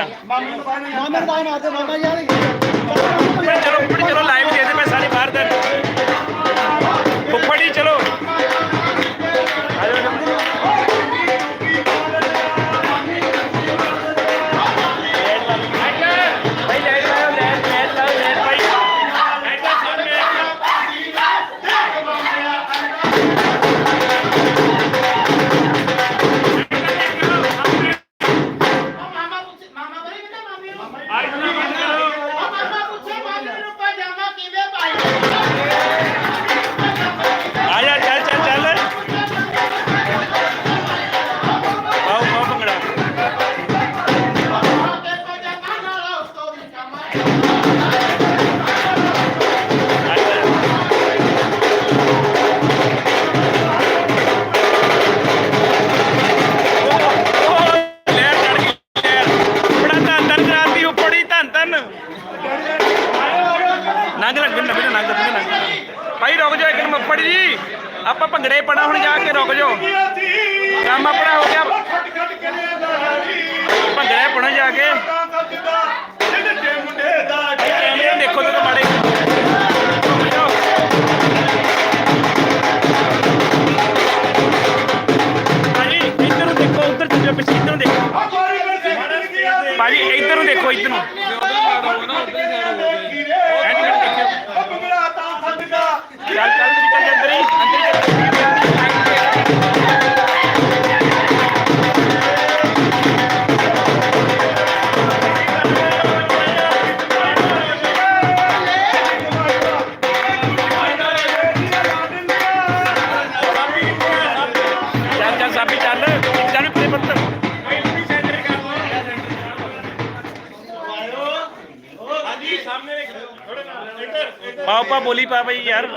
ਆ ਮਾਮੇ ਨੂੰ ਬਾਹਰ ਮਾਰਦੇ ਮਾਮਾ ਯਾਰ ਮਾਮੇ ਨੂੰ ਭਾਈ, ਰੁਕ ਜਾਓ ਇੱਕ ਮੱਪੜ ਜੀ। ਆਪਾਂ ਭੰਗੜੇ ਪਣਾ ਹੁਣ ਜਾ ਕੇ ਰੁਕ ਜਾਓ। ਕੰਮ ਆਪਣਾ ਹੋ ਗਿਆ। ਭੰਗੜੇ ਪਣਾ ਜਾ ਕੇ। ਕੈਮਰੇ ਦੇਖੋ ਤੇ ਮਾੜੇ। ਭਾਜੀ ਇੱਧਰ ਨੂੰ ਦੇਖੋ, ਉੱਧਰ ਚੱਲ, ਪਿੱਛੇ ਇੱਧਰ ਨੂੰ ਦੇਖੋ। ਭਾਜੀ ਇੱਧਰ ਨੂੰ ਦੇਖੋ, ਇੱਧਰ ਨੂੰ। ਚੱਲ ਚੱਲ ਜੀ ਚੱਲ ਅੰਦਰ ਹੀ। ਅੰਦਰ ਪਾਓ ਪਾ ਬੋਲੀ ਪਾ ਬਈ ਯਾਰ।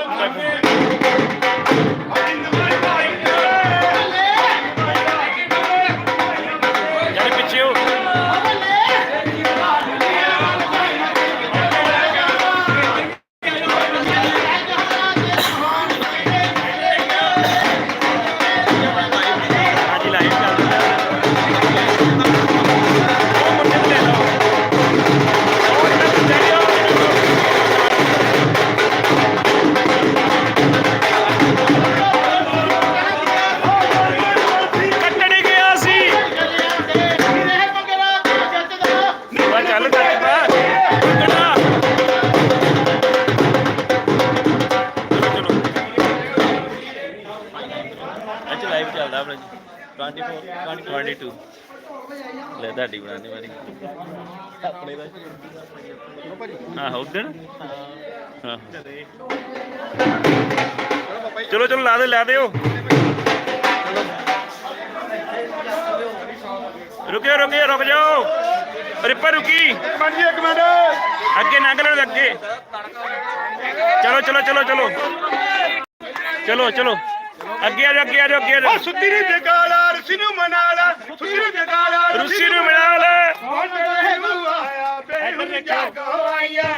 ਅੱਜ ਲਾਈਵ ਚੱਲਦਾ ਆਪਣਾ ਜੀ। 24 22 ਲੈ ਤੁਹਾਡੀ ਬਣਾਉਣੀ ਵਾਰੀ। ਆਪਣੇ ਦਾ। ਆਹ ਉਦਣ ਹਾਂ। ਚਲੋ ਚਲੋ ਲਾ ਦੇ ਲਾ ਦਿਓ। ਰੁਕਿਓ ਰੁਕਿਓ ਰੁਕ ਜਾਓ। ਰਿਪਰ ਰੁਕੀ। ਅੱਗੇ ਲੰਘ ਲੈਣ ਅੱਗੇ। ਚਲੋ ਚਲੋ ਚਲੋ ਚਲੋ। ਚਲੋ ਚਲੋ। ਅੱਗੇ ਆ ਜਾਓ ਅੱਗੇ ਆ ਜਾਓ ਅੱਗੇ ਆ ਜਾਓ ਸੁੱਤੀ ਨਹੀਂ ਜਗਾਲਾ ਰਸੀ ਨੂੰ ਮਨਾ ਲਾ ਸੁੱਤੀ ਨੂੰ ਜਗਾਲਾ ਰੁੱਸੀ ਨੂੰ ਮਿਲਾ ਲੈ ਹੁਣ ਮੈਨੂੰ ਆਇਆ ਬੇਹੁਦ ਜਾਗੋ ਆਇਆ।